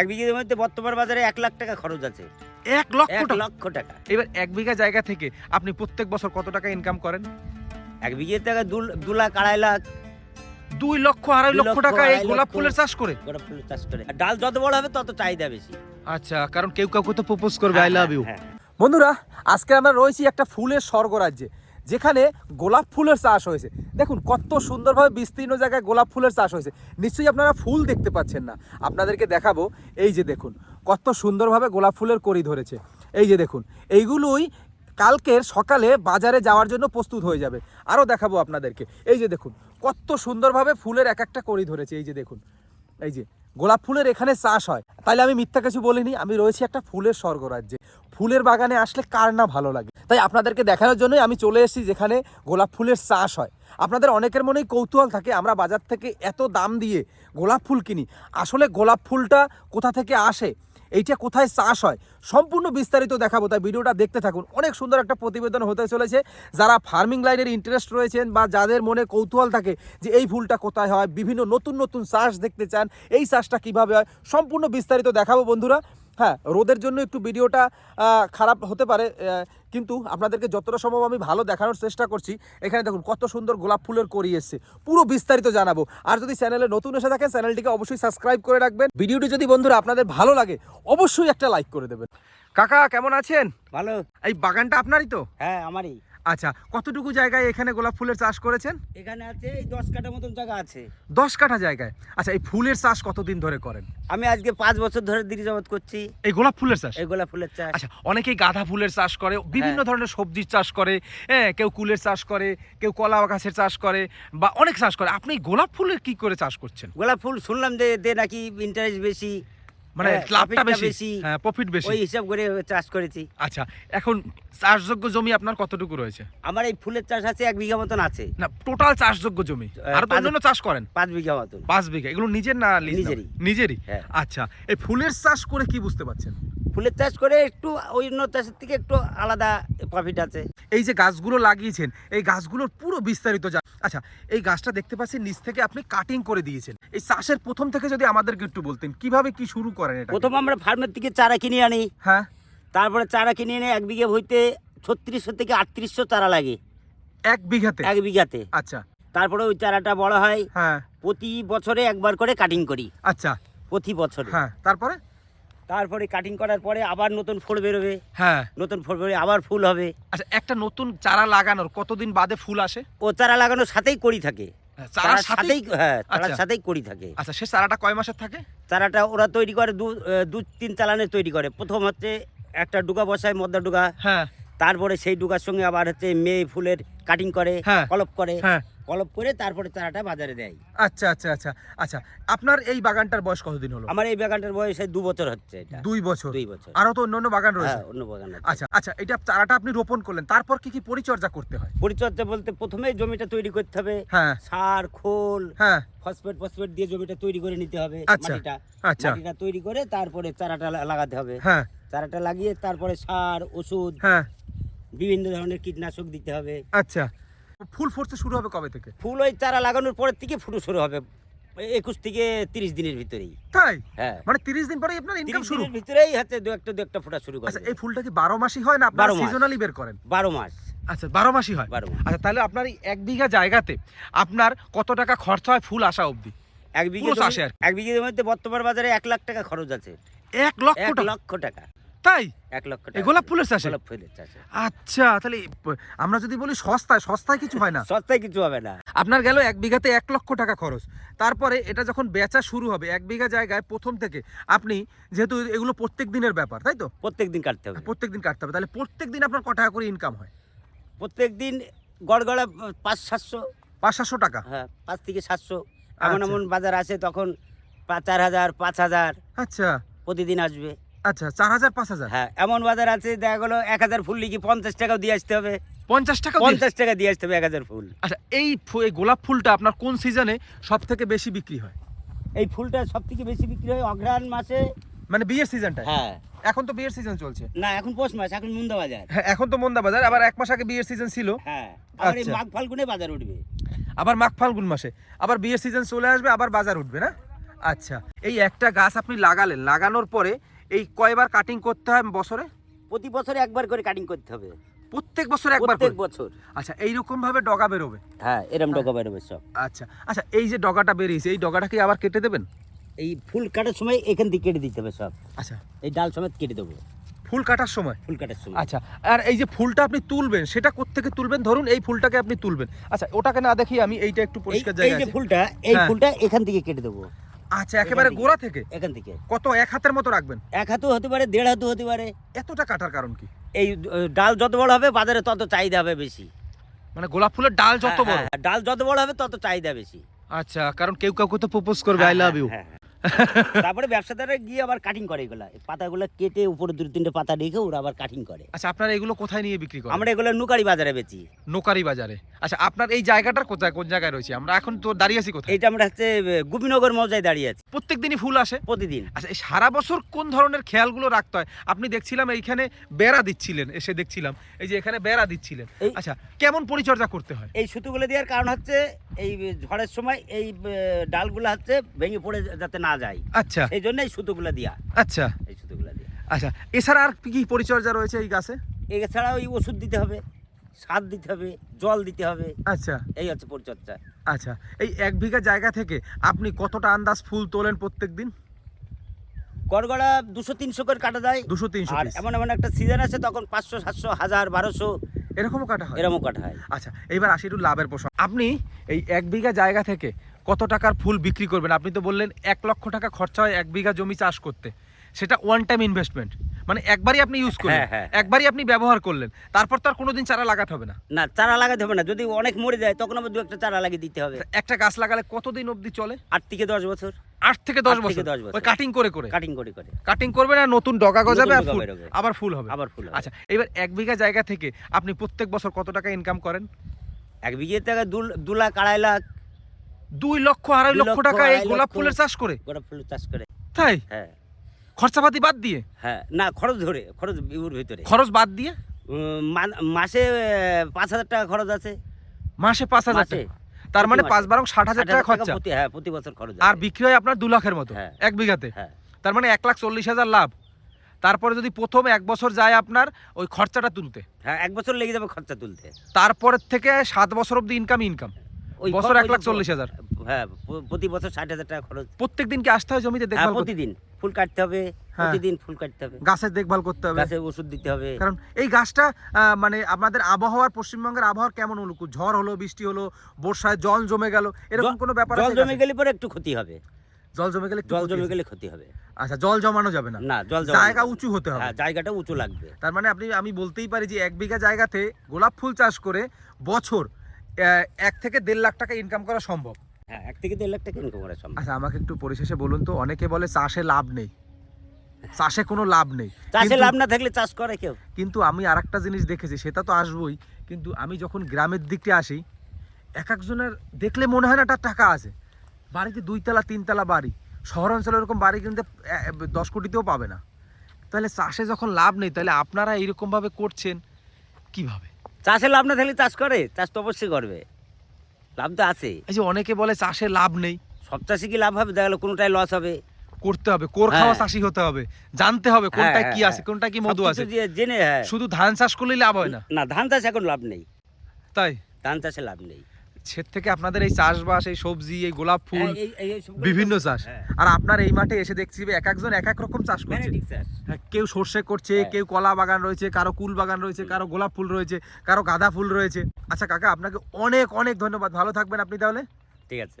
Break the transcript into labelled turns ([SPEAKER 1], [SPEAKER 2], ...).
[SPEAKER 1] এক বিঘের মধ্যে বর্তমান বাজারে এক লাখ টাকা খরচ আছে।
[SPEAKER 2] এক লক্ষ
[SPEAKER 1] এক লক্ষ টাকা।
[SPEAKER 2] এবার এক বিঘা জায়গা থেকে আপনি প্রত্যেক বছর কত টাকা ইনকাম করেন?
[SPEAKER 1] এক বিঘের টাকা দু লাখ আড়াই লাখ।
[SPEAKER 2] দুই লক্ষ আড়াই লক্ষ টাকা এই গোলাপ ফুলের চাষ করে?
[SPEAKER 1] গোলাপ ফুলের চাষ করে। আর ডাল যত বড় হবে তত চাহিদা বেশি।
[SPEAKER 2] আচ্ছা কারণ কেউ কাউকে তো প্রপোজ করবে আই লাভ ইউ
[SPEAKER 1] হ্যাঁ,
[SPEAKER 2] বন্ধুরা আজকে আমরা রয়েছি একটা ফুলের স্বর্গরাজ্যে। যেখানে গোলাপ ফুলের চাষ হয়েছে। দেখুন, কত সুন্দরভাবে বিস্তীর্ণ জায়গায় গোলাপ ফুলের চাষ হয়েছে। নিশ্চয়ই আপনারা ফুল দেখতে পাচ্ছেন না। আপনাদেরকে দেখাবো, এই যে দেখুন, কত সুন্দরভাবে গোলাপ ফুলের করি ধরেছে। এই যে দেখুন, এইগুলোই কালকের সকালে বাজারে যাওয়ার জন্য প্রস্তুত হয়ে যাবে। আরও দেখাবো আপনাদেরকে। এই যে দেখুন, কত সুন্দরভাবে ফুলের এক একটা করি ধরেছে। এই যে দেখুন, এই যে গোলাপ ফুলের এখানে চাষ হয়। তাইলে আমি মিথ্যা কিছু বলিনি, আমি রয়েছি একটা ফুলের স্বর্গরাজ্যে। ফুলের বাগানে আসলে কার না ভালো লাগে? তাই আপনাদেরকে দেখানোর জন্যই আমি চলে এসেছি যেখানে গোলাপ ফুলের চাষ হয়। আপনাদের অনেকের মনেই কৌতূহল থাকে, আমরা বাজার থেকে এত দাম দিয়ে গোলাপ ফুল কিনি। আসলে গোলাপ ফুলটা কোথা থেকে আসে? এইটা কোথায় চাষ হয়? সম্পূর্ণ বিস্তারিত দেখাবো। তাই ভিডিওটা দেখতে থাকুন। অনেক সুন্দর একটা প্রতিবেদন হতে চলেছে। যারা ফার্মিং লাইনের ইন্টারেস্ট রয়েছেন বা যাদের মনে কৌতূহল থাকে যে এই ফুলটা কোথায় হয়, বিভিন্ন নতুন নতুন চাষ দেখতে চান, এই চাষটা কীভাবে হয়, সম্পূর্ণ বিস্তারিত দেখাবো বন্ধুরা। হ্যাঁ রোদের জন্য একটু ভিডিওটা খারাপ হতে পারে কিন্তু আপনাদেরকে যতটা সম্ভব আমি ভালো দেখানোর চেষ্টা করছি। এখানে দেখুন, কত সুন্দর গোলাপ ফুলের করি এসছে। পুরো বিস্তারিত জানাব। আর যদি চ্যানেলে নতুন এসে থাকেন চ্যানেলটিকে অবশ্যই সাবস্ক্রাইব করে রাখবেন। ভিডিওটি যদি বন্ধুরা আপনাদের ভালো লাগে, অবশ্যই একটা লাইক করে দেবেন। কাকা কেমন আছেন?
[SPEAKER 1] ভালো।
[SPEAKER 2] এই বাগানটা আপনারই তো?
[SPEAKER 1] হ্যাঁ আমারই।
[SPEAKER 2] আচ্ছা কতটুকু জায়গায় এখানে গোলাপ ফুলের চাষ করেছেন?
[SPEAKER 1] এখানে আছে এই দশ কাঠা মতন জায়গা আছে।
[SPEAKER 2] দশ কাঠা জায়গায়? আচ্ছা এই ফুলের চাষ কতদিন ধরে করেন?
[SPEAKER 1] আমি আজকে পাঁচ বছর ধরে দিরি জগৎ করছি।
[SPEAKER 2] এই গোলাপ ফুলের চাষ?
[SPEAKER 1] এই গোলাপ ফুলের চাষ।
[SPEAKER 2] আচ্ছা অনেকেই গাঁদা ফুলের চাষ করে বিভিন্ন
[SPEAKER 1] হ্যাঁ।
[SPEAKER 2] ধরনের সবজির চাষ করে হ্যাঁ কেউ কুলের চাষ করে কেউ কলা গাছের চাষ করে বা অনেক চাষ করে। আপনি গোলাপ ফুলের কি করে চাষ করছেন?
[SPEAKER 1] গোলাপ ফুল শুনলাম যে এতে নাকি ইন্টারেস্ট বেশি।
[SPEAKER 2] মানে
[SPEAKER 1] হ্যাঁ,
[SPEAKER 2] লাভটা বেশি। হ্যাঁ প্রফিট বেশি।
[SPEAKER 1] ওই হিসাব করে চাষ করেছি।
[SPEAKER 2] আচ্ছা এখন চাষযোগ্য জমি আপনার কতটুকু রয়েছে?
[SPEAKER 1] আমার এই ফুলের চাষ আছে এক বিঘা মতন আছে।
[SPEAKER 2] না টোটাল চাষযোগ্য জমি। আর তো অন্যান্য চাষ করেন?
[SPEAKER 1] পাঁচ বিঘা মতন।
[SPEAKER 2] পাঁচ বিঘা। এগুলো নিজের না
[SPEAKER 1] নিজেরই।
[SPEAKER 2] নিজেরই?
[SPEAKER 1] হ্যাঁ।
[SPEAKER 2] আচ্ছা এই ফুলের চাষ করে কি বুঝতে পারছেন?
[SPEAKER 1] ফুলের চাষ করে একটু অন্য চাষের থেকে একটু আলাদা প্রফিট আছে।
[SPEAKER 2] এই যে গাছগুলো লাগিয়েছেন এই গাছগুলোর পুরো বিস্তারিত আচ্ছা এই গাছটা দেখতে পাচ্ছি নিচ থেকে আপনি কাটিং করে দিয়েছেন। এই চাষের প্রথম থেকে যদি আমাদেরকে একটু বলতেন কীভাবে কি শুরু করেন এটা?
[SPEAKER 1] প্রথম আমরা ফার্মের থেকে চারা কিনে আনি।
[SPEAKER 2] হ্যাঁ।
[SPEAKER 1] তারপরে চারা কিনে এনে এক বিঘে হইতে ছত্রিশশো থেকে আটত্রিশশো চারা লাগে।
[SPEAKER 2] এক বিঘাতে?
[SPEAKER 1] এক বিঘাতে।
[SPEAKER 2] আচ্ছা।
[SPEAKER 1] তারপরে ওই চারাটা বড় হয়।
[SPEAKER 2] হ্যাঁ।
[SPEAKER 1] প্রতি বছরে একবার করে কাটিং করি।
[SPEAKER 2] আচ্ছা।
[SPEAKER 1] প্রতি বছরে।
[SPEAKER 2] হ্যাঁ। তারপরে?
[SPEAKER 1] তারপরে কাটিং করার পরে আবার নতুন ফুল বেরোবে।
[SPEAKER 2] হ্যাঁ।
[SPEAKER 1] নতুন ফুল বেরোবে আবার ফুল হবে।
[SPEAKER 2] আচ্ছা একটা নতুন চারা লাগানোর কতদিন বাদে ফুল আসে?
[SPEAKER 1] ও চারা লাগানোর সাথেই করি থাকে।
[SPEAKER 2] হ্যাঁ,
[SPEAKER 1] চারার
[SPEAKER 2] সাথেই
[SPEAKER 1] হ্যাঁ চারার
[SPEAKER 2] আচ্ছা।
[SPEAKER 1] সাথেই করি থাকে।
[SPEAKER 2] আচ্ছা সে চারাটা কয় মাসের থাকে?
[SPEAKER 1] চারাটা ওরা তৈরি করে দু দু তিন চালানে তৈরি করে। প্রথম হচ্ছে একটা ডুগা বসায় মদ্দা ডুগা।
[SPEAKER 2] হ্যাঁ।
[SPEAKER 1] তারপরে সেই ডুকার সঙ্গে আবার হচ্ছে মেয়ে ফুলের কাটিং করে
[SPEAKER 2] হ্যাঁ।
[SPEAKER 1] কলপ করে
[SPEAKER 2] হ্যাঁ।
[SPEAKER 1] কলপ করে তারপরে চারাটা বাজারে দেয়।
[SPEAKER 2] আচ্ছা আচ্ছা আচ্ছা আচ্ছা। আপনার এই বাগানটার বয়স কতদিন হলো?
[SPEAKER 1] আমার এই বাগানটার বয়স দু বছর হচ্ছে এটা।
[SPEAKER 2] দুই বছর।
[SPEAKER 1] দুই বছর।
[SPEAKER 2] আরও তো অন্য অন্য বাগান রয়েছে।
[SPEAKER 1] হ্যাঁ অন্য বাগান আছে।
[SPEAKER 2] আচ্ছা আচ্ছা এটা চারাটা আপনি রোপণ করলেন তারপর কি কি পরিচর্যা করতে হয়?
[SPEAKER 1] পরিচর্যা বলতে প্রথমে জমিটা তৈরি করতে হবে।
[SPEAKER 2] হ্যাঁ।
[SPEAKER 1] সার খোল
[SPEAKER 2] হ্যাঁ।
[SPEAKER 1] ফসফেট ফসফেট দিয়ে জমিটা তৈরি করে নিতে হবে
[SPEAKER 2] আচ্ছা,
[SPEAKER 1] মাটিটা।
[SPEAKER 2] আচ্ছা।
[SPEAKER 1] মাটিটা তৈরি করে তারপরে চারাটা লাগাতে হবে।
[SPEAKER 2] হ্যাঁ।
[SPEAKER 1] চারাটা লাগিয়ে তারপরে সার ওষুধ
[SPEAKER 2] হ্যাঁ।
[SPEAKER 1] বিভিন্ন ধরনের কীটনাশক দিতে হবে।
[SPEAKER 2] আচ্ছা ফুল ফুটতে শুরু হবে কবে থেকে?
[SPEAKER 1] ফুল ওই চারা লাগানোর পরের থেকে ফুটো শুরু হবে একুশ থেকে তিরিশ দিনের ভিতরেই।
[SPEAKER 2] তাই?
[SPEAKER 1] হ্যাঁ।
[SPEAKER 2] মানে তিরিশ দিন পরে আপনার ইনকাম শুরু?
[SPEAKER 1] ভিতরেই হচ্ছে দু একটা দু একটা ফোটা শুরু
[SPEAKER 2] আচ্ছা
[SPEAKER 1] করবে
[SPEAKER 2] এই ফুলটা কি বারো মাসই হয় না
[SPEAKER 1] বারো।
[SPEAKER 2] সিজনালি বের করেন?
[SPEAKER 1] বারো মাস।
[SPEAKER 2] আচ্ছা বারো মাসই হয়।
[SPEAKER 1] বারো মাস।
[SPEAKER 2] আচ্ছা তাহলে আপনার এই এক বিঘা জায়গাতে আপনার কত টাকা খরচা হয় ফুল আসা অবধি?
[SPEAKER 1] এক বিঘে। এক বিঘের মধ্যে বর্তমান বাজারে এক লাখ টাকা খরচ আছে।
[SPEAKER 2] এক লক্ষ
[SPEAKER 1] এক লক্ষ টাকা।
[SPEAKER 2] তাই?
[SPEAKER 1] এক লক্ষ টাকা
[SPEAKER 2] গোলাপ ফুলের চাষে?
[SPEAKER 1] গোলাপ ফুলের চাষে।
[SPEAKER 2] আচ্ছা তাহলে আমরা যদি বলি সস্তায় সস্তায় কিছু হয় না?
[SPEAKER 1] সস্তায় কিছু হবে না।
[SPEAKER 2] আপনার গেল এক বিঘাতে এক লক্ষ টাকা খরচ। তারপরে এটা যখন বেচা শুরু হবে এক বিঘা জায়গায় প্রথম থেকে আপনি যেহেতু এগুলো প্রত্যেক দিনের ব্যাপার তাই তো?
[SPEAKER 1] প্রত্যেক দিন কাটতে হবে।
[SPEAKER 2] প্রত্যেক দিন কাটতে হবে। তাহলে প্রত্যেক দিন আপনার ক টাকা করে ইনকাম হয়?
[SPEAKER 1] প্রত্যেক দিন গড়গড়া পাঁচ সাতশো।
[SPEAKER 2] পাঁচ সাতশো টাকা?
[SPEAKER 1] হ্যাঁ পাঁচ থেকে সাতশো। এমন
[SPEAKER 2] আচ্ছা।
[SPEAKER 1] এমন বাজার আছে তখন চার হাজার পাঁচ হাজার।
[SPEAKER 2] আচ্ছা।
[SPEAKER 1] প্রতিদিন আসবে।
[SPEAKER 2] আচ্ছা চার হাজার পাঁচ হাজার?
[SPEAKER 1] হ্যাঁ এমন বাজার আছে দেখা গেলো এক হাজার ফুল লিখি পঞ্চাশ টাকাও দিয়ে আসতে হবে।
[SPEAKER 2] পঞ্চাশ টাকা
[SPEAKER 1] পঞ্চাশ টাকা দিয়ে আসতে হবে এক হাজার ফুল।
[SPEAKER 2] আচ্ছা এই গোলাপ ফুলটা আপনার কোন সিজনে সব থেকে বেশি বিক্রি হয়?
[SPEAKER 1] এই ফুলটা সব থেকে বেশি বিক্রি হয় অঘ্রাণ মাসে।
[SPEAKER 2] মানে বিয়ের সিজনটা
[SPEAKER 1] হ্যাঁ।
[SPEAKER 2] এখন তো বিয়ের সিজন চলছে।
[SPEAKER 1] না এখন পৌষ মাস এখন মুন্দা বাজার।
[SPEAKER 2] হ্যাঁ এখন তো মন্দা বাজার আবার এক মাস আগে বিয়ের সিজন ছিল।
[SPEAKER 1] হ্যাঁ আবার এই
[SPEAKER 2] আচ্ছা।
[SPEAKER 1] মাঘ ফাল্গুনে বাজার উঠবে।
[SPEAKER 2] আবার মাঘ ফাল্গুন মাসে। আবার বিয়ের সিজন চলে আসবে আবার বাজার উঠবে না? আচ্ছা এই একটা গাছ আপনি লাগালেন লাগানোর পরে এই কয়বার কাটিং করতে হয় বছরে?
[SPEAKER 1] প্রতি বছরে একবার করে কাটিং করতে হবে।
[SPEAKER 2] প্রত্যেক বছর একবার
[SPEAKER 1] প্রত্যেক বছর।
[SPEAKER 2] আচ্ছা এইরকম ভাবে ডগা বেরোবে?
[SPEAKER 1] হ্যাঁ এরম
[SPEAKER 2] হ্যাঁ।
[SPEAKER 1] ডগা বেরোবে সব।
[SPEAKER 2] আচ্ছা আচ্ছা এই যে ডগাটা বেরিয়েছে এই ডগাটা কি আবার কেটে দেবেন?
[SPEAKER 1] এই ফুল কাটার সময় এখান থেকে কেটে দিতে হবে সব।
[SPEAKER 2] আচ্ছা।
[SPEAKER 1] এই ডাল সমেত কেটে দেবো।
[SPEAKER 2] ফুল কাটার সময়?
[SPEAKER 1] ফুল কাটার সময়।
[SPEAKER 2] আচ্ছা আর এই যে ফুলটা আপনি তুলবেন সেটা কোত্থেকে তুলবেন? ধরুন এই ফুলটাকে আপনি তুলবেন। আচ্ছা ওটাকে না দেখি আমি এইটা একটু
[SPEAKER 1] পরিষ্কার
[SPEAKER 2] পরিষ্কার
[SPEAKER 1] এই যে ফুলটা এই
[SPEAKER 2] হ্যাঁ।
[SPEAKER 1] ফুলটা এখান থেকে কেটে দেবো।
[SPEAKER 2] আচ্ছা একেবারে। গোড়া থেকে?
[SPEAKER 1] এখান থেকে।
[SPEAKER 2] কত এক হাতের মতো রাখবেন?
[SPEAKER 1] এক হাতও হতে পারে দেড় হাতও হতে পারে।
[SPEAKER 2] এতটা কাটার কারণ কি?
[SPEAKER 1] এই ডাল যত বড় হবে বাজারে তত চাহিদা হবে বেশি।
[SPEAKER 2] মানে গোলাপ ফুলের ডাল যত
[SPEAKER 1] হ্যাঁ,
[SPEAKER 2] বড়?
[SPEAKER 1] হ্যাঁ, ডাল যত বড় হবে তত চাহিদা বেশি।
[SPEAKER 2] আচ্ছা কারণ কেউ কাউকে তো প্রপোজ করবে আই লাভ ইউ
[SPEAKER 1] হ্যাঁ, হ্যাঁ, হ্যাঁ। তারপরে ব্যবসাদাররা গিয়ে আবার কাটিং করে এগুলা। পাতাগুলো কেটে উপরে দুটো তিনটে পাতা রেখে ওরা আবার কাটিং করে।
[SPEAKER 2] আচ্ছা আপনারা এগুলো কোথায় নিয়ে বিক্রি করেন?
[SPEAKER 1] আমরা এগুলো নুকারি বাজারে বেচি।
[SPEAKER 2] নোকারি বাজারে। আচ্ছা আপনার এই জায়গাটার কোথায় কোন জায়গায় রয়েছে? আমরা এখন তো দাঁড়িয়ে আছি কোথায়?
[SPEAKER 1] এইটা আমরা হচ্ছে গোপীনগর মৌজায় দাঁড়িয়ে আছি।
[SPEAKER 2] প্রত্যেক দিনই ফুল আসে?
[SPEAKER 1] প্রতিদিন।
[SPEAKER 2] আচ্ছা এই সারা বছর কোন ধরনের খেয়ালগুলো রাখতে হয়? আপনি দেখছিলাম এইখানে বেড়া দিচ্ছিলেন এসে দেখছিলাম। এই যে এখানে বেড়া দিচ্ছিলেন।
[SPEAKER 1] এই-
[SPEAKER 2] আচ্ছা কেমন পরিচর্যা করতে হয়?
[SPEAKER 1] এই সুতোগুলো দেওয়ার কারণ হচ্ছে এই ঝড়ের সময় এই ডালগুলো হচ্ছে ভেঙে পড়ে যাতে না যায়।
[SPEAKER 2] আচ্ছা।
[SPEAKER 1] এই জন্য এই সুতোগুলো দিয়া।
[SPEAKER 2] আচ্ছা।
[SPEAKER 1] এই সুতোগুলো দিয়া।
[SPEAKER 2] আচ্ছা এছাড়া আর কি পরিচর্যা রয়েছে এই গাছে?
[SPEAKER 1] এছাড়া ওই ওষুধ দিতে হবে সার দিতে হবে জল দিতে হবে।
[SPEAKER 2] আচ্ছা।
[SPEAKER 1] এই হচ্ছে পরিচর্যা।
[SPEAKER 2] আচ্ছা এই এক বিঘা জায়গা থেকে আপনি কতটা আন্দাজ ফুল তোলেন প্রত্যেক দিন
[SPEAKER 1] গড়গড়া দুশো তিনশো করে কাটা যায়।
[SPEAKER 2] দুশো তিনশো
[SPEAKER 1] আর এমন এমন একটা সিজন আছে তখন পাঁচশো সাতশো হাজার বারোশো।
[SPEAKER 2] এরকমও কাটা হয়?
[SPEAKER 1] এরমও কাটা হয়।
[SPEAKER 2] আচ্ছা এইবার আসি একটু লাভের প্রশ্ন আপনি এই এক বিঘা জায়গা থেকে কত টাকার ফুল বিক্রি করবেন? আপনি তো বললেন এক লক্ষ টাকা খরচা হয় এক বিঘা জমি চাষ করতে। সেটা ওয়ান টাইম ইনভেস্টমেন্ট মানে একবারই আপনি ইউজ করলেন।
[SPEAKER 1] হ্যাঁ, হ্যাঁ, হ্যাঁ।
[SPEAKER 2] একবারই আপনি ব্যবহার করলেন। তারপর তো আর কোনোদিন চারা লাগাতে হবে না।
[SPEAKER 1] না চারা লাগাতে হবে না। যদি অনেক মরে যায় তখন আবার দু একটা চারা লাগিয়ে দিতে হবে।
[SPEAKER 2] একটা গাছ লাগালে কতদিন অবধি চলে?
[SPEAKER 1] আট থেকে দশ বছর।
[SPEAKER 2] আট থেকে দশ বছর?
[SPEAKER 1] দশ বছর।
[SPEAKER 2] ওই কাটিং করে করে?
[SPEAKER 1] কাটিং করে করে।
[SPEAKER 2] কাটিং করবেন আর নতুন ডগা গজাবে আর ফুল আবার ফুল হবে।
[SPEAKER 1] আবার ফুল
[SPEAKER 2] আচ্ছা এবার এক বিঘা জায়গা থেকে আপনি প্রত্যেক বছর কত টাকা ইনকাম করেন?
[SPEAKER 1] এক বিঘে দু দু লাখ আড়াই লাখ
[SPEAKER 2] দুই লক্ষ আড়াই লক্ষ টাকা এই গোলাপ ফুলের চাষ করে।
[SPEAKER 1] গোলাপ ফুল চাষ করে।
[SPEAKER 2] তাই?
[SPEAKER 1] হ্যাঁ।
[SPEAKER 2] খরচাপাতি বাদ দিয়ে?
[SPEAKER 1] হ্যাঁ না খরচ ধরে খরচ ইউর ভিতরে।
[SPEAKER 2] খরচ বাদ দিয়ে?
[SPEAKER 1] মাসে পাঁচ হাজার টাকা খরচ আছে।
[SPEAKER 2] মাসে পাঁচ হাজার টাকা? তার মানে পাঁচ। বারং ষাট হাজার টাকা খরচা।
[SPEAKER 1] প্রতি হ্যাঁ প্রতি বছর খরচ
[SPEAKER 2] আর বিক্রি হয় আপনার দু লাখের মতো
[SPEAKER 1] হ্যাঁ।
[SPEAKER 2] এক বিঘাতে।
[SPEAKER 1] হ্যাঁ।
[SPEAKER 2] তার মানে এক লাখ চল্লিশ হাজার লাভ। তারপরে যদি প্রথম এক বছর যায় আপনার ওই খরচাটা তুলতে।
[SPEAKER 1] হ্যাঁ এক বছর লেগে যাবে খরচা তুলতে।
[SPEAKER 2] তারপরের থেকে সাত বছর অব্দি ইনকাম ইনকাম
[SPEAKER 1] ওই
[SPEAKER 2] বছর এক লাখ চল্লিশ হাজার।
[SPEAKER 1] হ্যাঁ প্রতি বছর ষাট হাজার টাকা খরচ।
[SPEAKER 2] প্রত্যেক দিন কি আসতে হয় জমিতে
[SPEAKER 1] হ্যাঁ
[SPEAKER 2] দেখভাল
[SPEAKER 1] প্রতিদিন ফুল কাটতে হবে
[SPEAKER 2] হ্যাঁ।
[SPEAKER 1] প্রতিদিন ফুল কাটতে হবে।
[SPEAKER 2] গাছের দেখভাল করতে হবে।
[SPEAKER 1] গাছে ওষুধ দিতে হবে।
[SPEAKER 2] কারণ এই গাছটা মানে আপনাদের আবহাওয়ার পশ্চিমবঙ্গের আবহাওয়ার কেমন অনুকূল? ঝড় হলো বৃষ্টি হলো বর্ষায় জল জমে গেল এরকম কোনো ব্যাপার
[SPEAKER 1] জল জমে গেলে পরে একটু ক্ষতি হবে।
[SPEAKER 2] জল জমে গেলে
[SPEAKER 1] জল জমে গেলে ক্ষতি হবে।
[SPEAKER 2] আচ্ছা জল জমানো যাবে না।
[SPEAKER 1] না জল
[SPEAKER 2] জায়গা উঁচু হতে হবে।
[SPEAKER 1] হ্যাঁ জায়গাটা উঁচু লাগবে।
[SPEAKER 2] তার মানে আপনি আমি বলতেই পারি যে এক বিঘা জায়গাতে গোলাপ ফুল চাষ করে বছর এক থেকে দেড় লাখ টাকা ইনকাম করা সম্ভব?
[SPEAKER 1] হ্যাঁ এক থেকে দেড় লাখ টাকা ইনকাম করা সম্ভব।
[SPEAKER 2] আচ্ছা আমাকে একটু পরিশেষে বলুন তো অনেকে বলে চাষে লাভ নেই। চাষে কোনো লাভ নেই।
[SPEAKER 1] চাষে লাভ না থাকলে চাষ করে কেউ?
[SPEAKER 2] কিন্তু আমি আর একটা জিনিস দেখেছি সেটা তো আসবই কিন্তু আমি যখন গ্রামের দিকটা আসি এক একজনের দেখলে মনে হয় না তার টাকা আছে। বাড়িতে দুইতলা তিনতলা বাড়ি। শহরাঞ্চলে এরকম বাড়ি কিনতে দশ কোটিতেও পাবে না। তাহলে চাষে যখন লাভ নেই তাহলে আপনারা এইরকমভাবে করছেন কীভাবে?
[SPEAKER 1] চাষে লাভ না থাকলে চাষ করে চাষ তো অবশ্যই করবে। লাভ তো আছে।
[SPEAKER 2] এই যে অনেকে বলে চাষে লাভ নেই।
[SPEAKER 1] সব চাষে কি লাভ হবে? দেখা গেলো কোনোটাই লস হবে।
[SPEAKER 2] করতে হবে কোর খাওয়া
[SPEAKER 1] হ্যাঁ।
[SPEAKER 2] চাষি হতে হবে জানতে হবে কোনটা
[SPEAKER 1] হ্যাঁ,
[SPEAKER 2] কি
[SPEAKER 1] হ্যাঁ,
[SPEAKER 2] আছে কোনটা কি মধু
[SPEAKER 1] সবকিছু
[SPEAKER 2] আছে।
[SPEAKER 1] দিয়ে জেনে হ্যাঁ।
[SPEAKER 2] শুধু ধান চাষ করলেই লাভ হয় না?
[SPEAKER 1] না ধান চাষ এখন লাভ নেই।
[SPEAKER 2] তাই?
[SPEAKER 1] ধান চাষে লাভ নেই।
[SPEAKER 2] সে থেকে আপনাদের এই চাষবাস এই সবজি এই গোলাপ ফুল
[SPEAKER 1] হ্যাঁ, সবগুলো
[SPEAKER 2] বিভিন্ন চাষ।
[SPEAKER 1] হ্যাঁ,
[SPEAKER 2] আর আপনার এই মাঠে এসে দেখছি যে এক একজন এক এক রকম চাষ করছে। হ্যাঁ, কেউ সর্ষে করছে। কেউ কলা বাগান রয়েছে কারও কুল বাগান রয়েছে কারও গোলাপ ফুল রয়েছে কারও গাঁদা ফুল রয়েছে। আচ্ছা কাকা আপনাকে অনেক অনেক ধন্যবাদ। ভালো থাকবেন আপনি তাহলে।
[SPEAKER 1] ঠিক আছে।